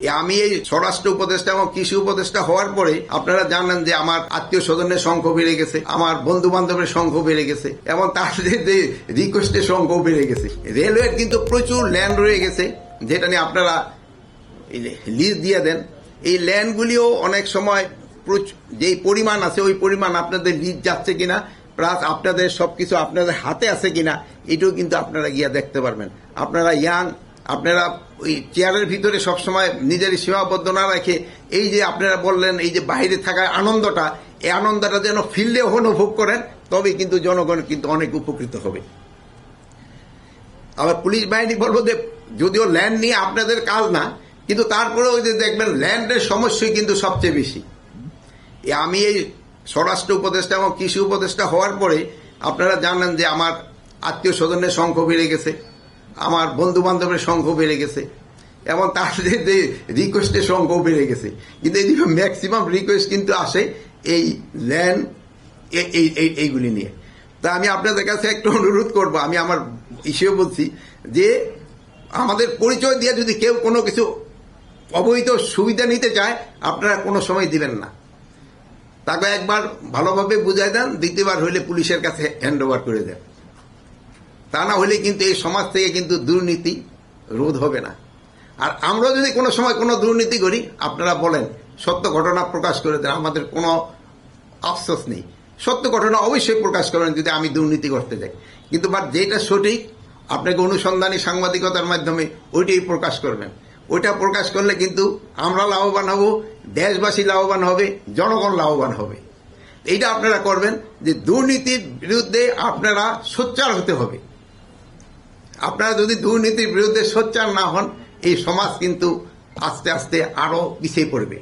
আমি এই স্বরাষ্ট্র উপদেষ্টা এবং কৃষি উপদেষ্টা হওয়ার পরে আপনারা জানেন যে আমার আত্মীয় স্বজনের সংখ্যা বেড়ে গেছে, আমার বন্ধু বান্ধবের সংখ্যা বেড়ে গেছে, এবং তাদের যে রিকোয়েস্টের বেড়ে গেছে। রেলওয়ের কিন্তু প্রচুর ল্যান্ড রয়ে গেছে, যেটা নিয়ে আপনারা লিজ দিয়ে দেন। এই ল্যান্ডগুলিও অনেক সময় যেই পরিমাণ আছে, ওই পরিমাণ আপনাদের লিজ যাচ্ছে কিনা প্লাস আপনাদের সবকিছু আপনাদের হাতে আছে কিনা, এটাও কিন্তু আপনারা গিয়া দেখতে পারবেন। আপনারা ইয়াং আপনারা ওই চেয়ারের ভিতরে সবসময় নিজের সীমাবদ্ধ না রেখে এই যে আপনারা বললেন, এই যে বাইরে থাকার আনন্দটা, এই আনন্দটা যেন ফিল্ডে অনুভব করেন তবে কিন্তু জনগণ কিন্তু অনেক উপকৃত হবে। আবার পুলিশ বাহিনী বলব যে, যদিও ল্যান্ড নিয়ে আপনাদের কাজ না, কিন্তু তারপরেও ওই যে দেখবেন ল্যান্ডের সমস্যাই কিন্তু সবচেয়ে বেশি। আমি এই স্বরাষ্ট্র উপদেষ্টা এবং কৃষি উপদেষ্টা হওয়ার পরে আপনারা জানেন যে আমার আত্মীয় স্বজনের সংখ্যা বেড়ে গেছে। আমার বন্ধু বান্ধবের সংখ্যা বেড়ে গেছে। এবং তাদের রিকোয়েস্টের সংখ্যাও বেড়ে গেছে। কিন্তু এইদিকে ম্যাক্সিমাম রিকোয়েস্ট কিন্তু আসে এই ল্যান্ড এই, এই- এইগুলি নিয়ে। তা আমি আপনাদের কাছে একটু অনুরোধ করব, আমি আমার ইস্যু বলছি যে, আমাদের পরিচয় দিয়ে যদি কেউ কোনো কিছু অবৈধ সুবিধা নিতে চায়, আপনারা কোনো সময় দিবেন না। তাকে একবার ভালোভাবে বুঝাই দেন, দ্বিতীয়বার হইলে পুলিশের কাছে হ্যান্ড ওভার করে দেন। তা না হলে কিন্তু এই সমাজ থেকে কিন্তু দুর্নীতি রোধ হবে না। আর আমরা যদি কোনো সময় কোনো দুর্নীতি করি, আপনারা বলেন, সত্য ঘটনা প্রকাশ করে দেন, আমাদের কোনো আফসোস নেই। সত্য ঘটনা অবশ্যই প্রকাশ করবেন যদি আমি দুর্নীতি করতে যাই। কিন্তু বাট যেটা সঠিক, আপনাকে অনুসন্ধানী সাংবাদিকতার মাধ্যমে ওইটাই প্রকাশ করবেন। ওইটা প্রকাশ করলে কিন্তু আমরা লাভবান হব, দেশবাসী লাভবান হবে, জনগণ লাভবান হবে। এইটা আপনারা করবেন যে দুর্নীতির বিরুদ্ধে আপনারা সোচ্চার হতে হবে। আপনারা যদি দুর্নীতির বিরুদ্ধে সোচ্চার না হন, এই সমাজ কিন্তু আস্তে আস্তে আরও পিছিয়ে পড়বে।